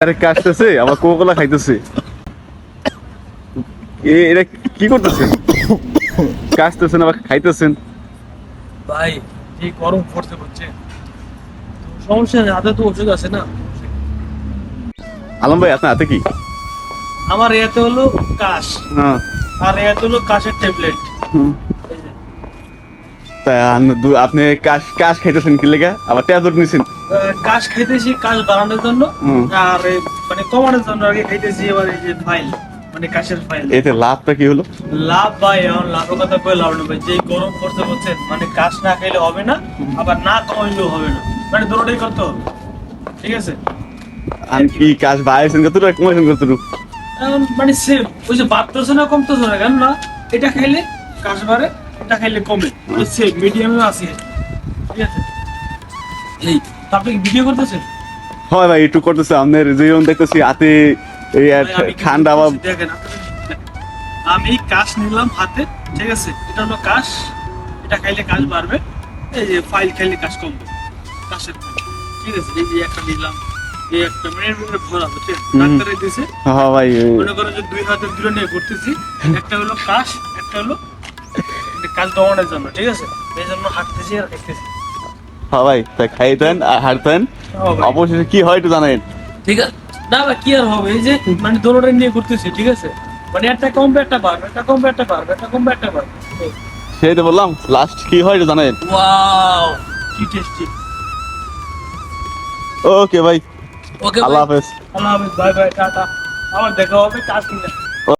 আরে কাশতেছে আবার কোকা কোলা খাইতেছে। এ এটা কি করতেছেন? কাশতেছেন আবার খাইতেছেন? ভাই যে গরম পড়তে হচ্ছে সমস্যা নেই হাতে তো ওষুধ আছে না। আলম ভাই আপনার হাতে কি? আমার এতে হলো কাশ। হ্যাঁ। আর এতে হলো কাশের ট্যাবলেট আপনি কাশ কাশ খাইতেছেন কি লেগা? আবার ট্যাবলেট নিছেন। কাশ খাইতেছি কাশ বাড়ানোর জন্য আর মানে কমানোর জন্য আগে খাইতেছি এবার এই যে ফাইল মানে কাশের ফাইল এতে লাভটা কি হলো? লাভ ভাই এখন লাভের কথা কই লাভ নেই যে গরম পড়তে হচ্ছে মানে কাশ না খাইলে হবে না আবার না কমাইলেও হবে না। মানে দুটোটাই করতে হবে ঠিক আছে? আর কি কাশ বাড়াইছেন কতটুকু আর কমাইছেন এখন মানে সেম ওই যে বাড়তেছে না কমতেছে না কেন না? এটা খাইলে কাশ বাড়ে এটা খাইলে কমে। মানে সেম মিডিয়ামে আছে। ঠিক আছে? এই আপনি ভিডিও করতেছেন? হয় ভাই একটু করতেছে। আপনার যেমন দেখতেছি হাতে এই ঠান্ডা বা দেখেন আমি কাশ নিলাম হাতে ঠিক আছে? এটা হলো কাশ। এটা খাইলে কাশ বাড়বে। এই যে ফাইল খাইলে কাশ কমবে। কাশের ঠিক আছে? এই যে একটা নিলাম। এই একটা মানে ভরা হুম। ডাক্তারে দিছে। হ্যাঁ ভাই। মনে করো যে দুই হাতে দূরে নিয়ে ঘুরতেছি। একটা হলো কাশ একটা হলো দমানোর জন্য ঠিক আছে? এই জন্য হাঁটতেছি আর হ্যাঁ ভাই তা খাইতেন আর হারতেন অবশেষে কি হয় একটু জানেন ঠিক আছে। না ভাই কি আর হবে? এই যে মানে দোনোটা নিয়ে ঘুরতেছি ঠিক আছে? মানে একটা কমবে একটা বাড়বে একটা কমবে একটা বাড়বে একটা কমবে একটা বাড়বে সেই তো বললাম লাস্ট কি হয় একটু জানেন ওয়াও কি টেস্টি ওকে ভাই। ওকে আল্লাহ হাফেজ। আল্লাহ হাফেজ বাই বাই টাটা। আবার দেখা হবে কাজ কিনা।